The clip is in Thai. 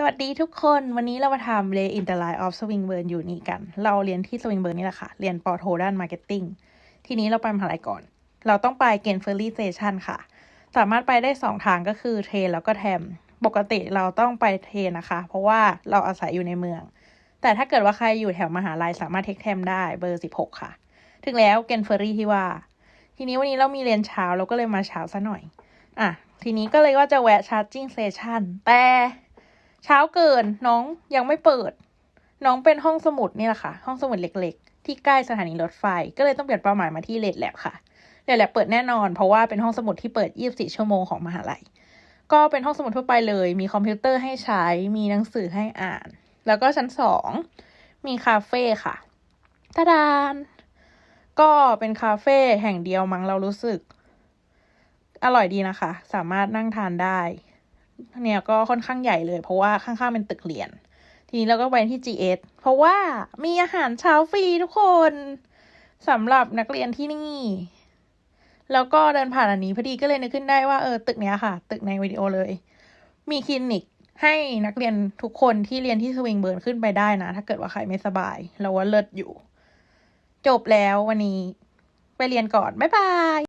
สวัสดีทุกคน วันนี้เรามาทำ Lay in the Line of Swingburn อยู่นี่กัน เราเรียนที่ Swingburn นี่แหละค่ะ เรียนปอโทด้าน Marketing ทีนี้เราไปมหาลัยก่อน เราต้องไปเกนเฟอร์รี่สเตชันค่ะ สามารถไปได้สองทางก็คือเทแล้วก็แทม ปกติเราต้องไปเทนะคะ เพราะว่าเราอาศัยอยู่ในเมือง แต่ถ้าเกิดว่าใครอยู่แถวมหาลัยสามารถเทคแทมได้เบอร์ 16 ค่ะ ถึงแล้วเกนเฟอร์รี่ที่ว่า ทีนี้วันนี้เรามีเรียนเช้าเราก็เลยมาเช้าซะหน่อย อะ ทีนี้ก็เลยว่าจะแวะชาร์จิ่งเตชันแต่ เช้าเกินน้องยังไม่เปิด น้องเป็นห้องสมุดนี่แหละค่ะ ห้องสมุดเล็ก ๆ ที่ใกล้สถานีรถไฟ ก็เลยต้องเปลี่ยนเป้าหมายมาที่เลดแลบค่ะเลดแลบเปิดแน่นอน เพราะว่าเป็นห้องสมุดที่เปิด 24 ชั่วโมงของมหาลัย ก็เป็นห้องสมุดทั่วไปเลย มีคอมพิวเตอร์ให้ใช้ มีหนังสือให้อ่าน แล้วก็ชั้นสองมีคาเฟ่ค่ะตาดานก็เป็นคาเฟ่แห่งเดียวมั้งเรารู้สึก อร่อยดีนะคะ สามารถนั่งทานได้ เนี่ยก็ค่อนข้างใหญ่เลย เพราะว่าข้างๆเป็นตึกเรียน ทีนี้เราก็ไปที่ GS เพราะว่ามีอาหารเช้าฟรีทุกคนสำหรับนักเรียนที่นี่ แล้วก็เดินผ่านอันนี้พอดีก็เลยนึกขึ้นได้ว่าเออตึกเนี้ยค่ะ ตึกในวิดีโอเลย มีคลินิกให้นักเรียนทุกคนที่เรียนที่สวิงเบิร์นขึ้นไปได้นะ ถ้าเกิดว่าใครไม่สบาย เราว่าเลิศอยู่ จบแล้ววันนี้ ไปเรียนก่อน บ๊ายบาย